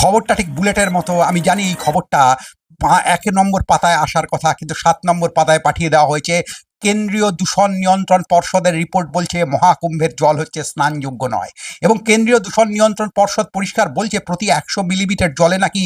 খবরটা ঠিক বুলেটের মতো, আমি জানি এই খবরটা এক নম্বর পাতায় আসার কথা, কিন্তু সাত নম্বর পাতায় পাঠিয়ে দেওয়া হয়েছে। কেন্দ্রীয় দূষণ নিয়ন্ত্রণ পর্ষদের রিপোর্ট বলছে মহাকুম্ভের জল হচ্ছে স্নানযোগ্য নয়। এবং কেন্দ্রীয় দূষণ নিয়ন্ত্রণ পর্ষদ পরিষ্কার বলছে প্রতি একশো মিলিমিটার জলে নাকি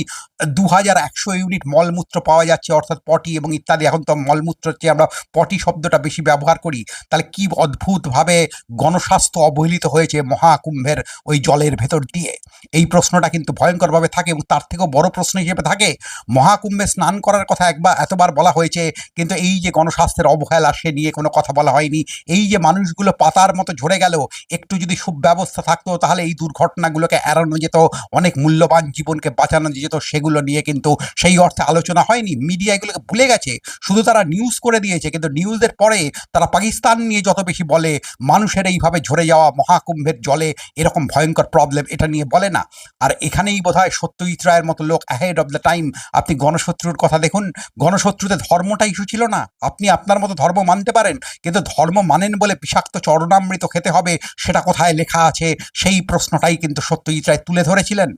দু হাজার একশো ইউনিট মলমূত্র পাওয়া যাচ্ছে, অর্থাৎ পটি এবং ইত্যাদি। এখন তো মলমূত্র হচ্ছে আমরা পটি শব্দটা বেশি ব্যবহার করি। তাহলে কি অদ্ভুতভাবে গণস্বাস্থ্য অবহেলিত হয়েছে মহাকুম্ভের ওই জলের ভেতর দিয়ে? এই প্রশ্নটা কিন্তু ভয়ঙ্করভাবে থাকে এবং তার থেকেও বড় প্রশ্ন হিসেবে থাকে, মহাকুম্ভে স্নান করার কথা একবার, এতবার বলা হয়েছে, কিন্তু এই যে গণস্বাস্থ্যের অবহেলা সে নিয়ে কোনো কথা বলা হয়নি। এই যে মানুষগুলো পাতার মতো ঝরে গেল, একটু যদি সুব্যবস্থা থাকতো তাহলে এই দুর্ঘটনাগুলোকে এড়ানো যেত, অনেক মূল্যবান জীবনকে বাঁচানো যেত, সেগুলো নিয়ে কিন্তু সেই অর্থে আলোচনা হয়নি। মিডিয়া এগুলোকে ভুলে গেছে, শুধু তারা নিউজ করে দিয়েছে, কিন্তু নিউজের পরে তারা পাকিস্তান নিয়ে যত বেশি বলে, মানুষের এইভাবে ঝরে যাওয়া মহাকুম্ভের জলে এরকম ভয়ঙ্কর প্রবলেম এটা নিয়ে বলে না। আর এখানেই বোধহয় সত্যজিৎ রায়ের মতো লোক অ্যাহেড অফ দ্য টাইম আপনি গণশত্রুর কথা দেখুন, গণশত্রুতে ধর্মটা ইস্যু ছিল না। আপনি আপনার মতো ধর্ম মানতে পারেন, কিন্তু ধর্ম মানেন বলে বিষাক্ত চরণামৃত খেতে হবে, সেটা কোথায় লেখা আছে? সেই প্রশ্নটাই কিন্তু সত্যজিৎ রায় তুলে ধরেছিলেন।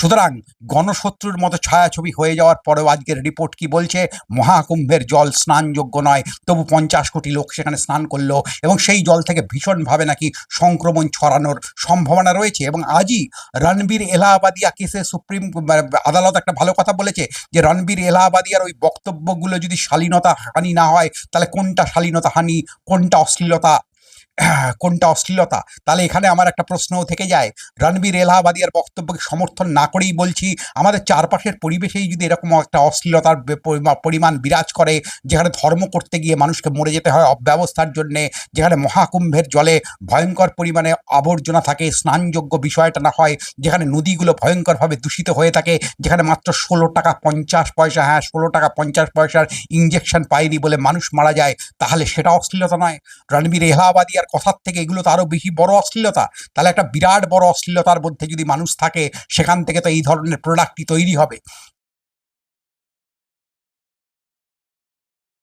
সুতরাং গণশত্রুর মতো ছায়াছবি হয়ে যাওয়ার পরেও আজকের রিপোর্ট কি বলছে? মহাকুম্ভের জল স্নানযোগ্য নয়, তবু পঞ্চাশ কোটি লোক সেখানে স্নান করল এবং সেই জল থেকে ভীষণভাবে নাকি সংক্রমণ ছড়ানোর সম্ভাবনা রয়েছে এবং আজই রণবীর এলাহাবাদিয়া কেসে সুপ্রিম, আদালত একটা ভালো কথা বলেছে যে রণবীর এলাহাবাদিয়ার ওই বক্তব্যগুলো যদি শালীনতা হানি না হয়, তাহলে কোনটা শালীনতা হানি, কোনটা অশ্লীলতা কোনটা অশ্লীলতা? তাহলে এখানে আমার একটা প্রশ্নও থেকে যায়। রণবীর এলাহাবাদিয়ার বক্তব্যকে সমর্থন না করেই বলছি, আমাদের চারপাশের পরিবেশেই যদি এরকম একটা অশ্লীলতার পরিমাণ বিরাজ করে, যেখানে ধর্ম করতে গিয়ে মানুষকে মরে যেতে হয় অব্যবস্থার জন্যে, যেখানে মহাকুম্ভের জলে ভয়ঙ্কর পরিমাণে আবর্জনা থাকে, স্নানযোগ্য বিষয়টা না হয়, যেখানে নদীগুলো ভয়ঙ্করভাবে দূষিত হয়ে থাকে, যেখানে মাত্র ষোলো টাকা পঞ্চাশ পয়সা হ্যাঁ ষোলো টাকা পঞ্চাশ পয়সার ইঞ্জেকশন পায়নি বলে মানুষ মারা যায়, তাহলে সেটা অশ্লীলতা নয়। রণবীর এলাহাবাদিয়ার কথার থেকে এগুলো তো আরও বেশি বড় অশ্লীলতা। তাহলে একটা বিরাট বড় অশ্লীলতার মধ্যে যদি মানুষ থাকে, সেখান থেকে তো এই ধরনের প্রোডাক্টই তৈরি হবে।